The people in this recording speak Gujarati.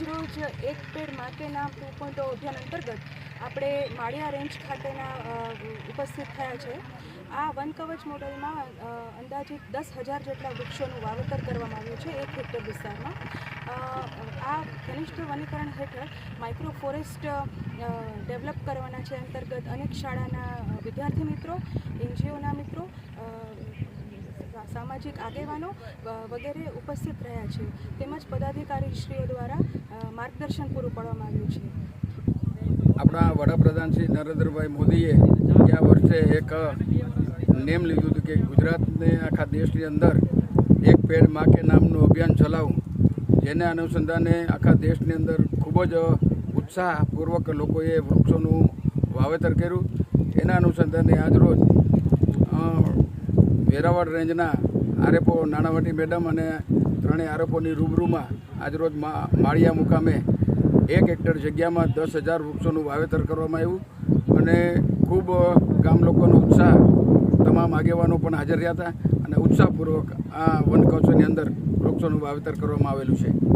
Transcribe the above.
આજરોજ એક પેડ માટેના ટુ પોઈન્ટ અભિયાન અંતર્ગત આપણે માળિયા રેન્જ ખાતેના ઉપસ્થિત થયા છે. આ વન કવચ મોડલમાં અંદાજિત દસ હજાર જેટલા વૃક્ષોનું વાવેતર કરવામાં આવ્યું છે એક હેક્ટર વિસ્તારમાં. આ ઘનિષ્ઠ વનીકરણ હેઠળ માઇક્રો ફોરેસ્ટ ડેવલપ કરવાના છે અંતર્ગત અનેક શાળાના વિદ્યાર્થી મિત્રો, એનજીઓના મિત્રો સામાજિક આગેવાનો વગેરે ઉપસ્થિત રહ્યા છે. તેમજ પદાધિકારીશ્રીઓ દ્વારા માર્ગદર્શન પૂરું પાડવામાં આવ્યું છે. આપણા વડાપ્રધાન શ્રી નરેન્દ્રભાઈ મોદીએ ગયા વર્ષે એક નેમ લીધું હતું કે ગુજરાતને આખા દેશની અંદર એક પેડમાં કે નામનું અભિયાન ચલાવું, જેને અનુસંધાને આખા દેશની અંદર ખૂબ જ ઉત્સાહપૂર્વક લોકોએ વૃક્ષોનું વાવેતર કર્યું. એના અનુસંધાને આજરોજ વેરાવળ રેન્જના આરએફઓ નાણાવટી મેડમ અને ત્રણેય આરોપોની રૂબરૂમાં આજરોજ માળિયા મુકામે એક હેક્ટર જગ્યામાં દસ હજાર વૃક્ષોનું વાવેતર કરવામાં આવ્યું અને ખૂબ ગામ લોકોનો ઉત્સાહ તમામ આગેવાનો પણ હાજર રહ્યા હતા અને ઉત્સાહપૂર્વક આ વન કવચની અંદર વૃક્ષોનું વાવેતર કરવામાં આવેલું છે.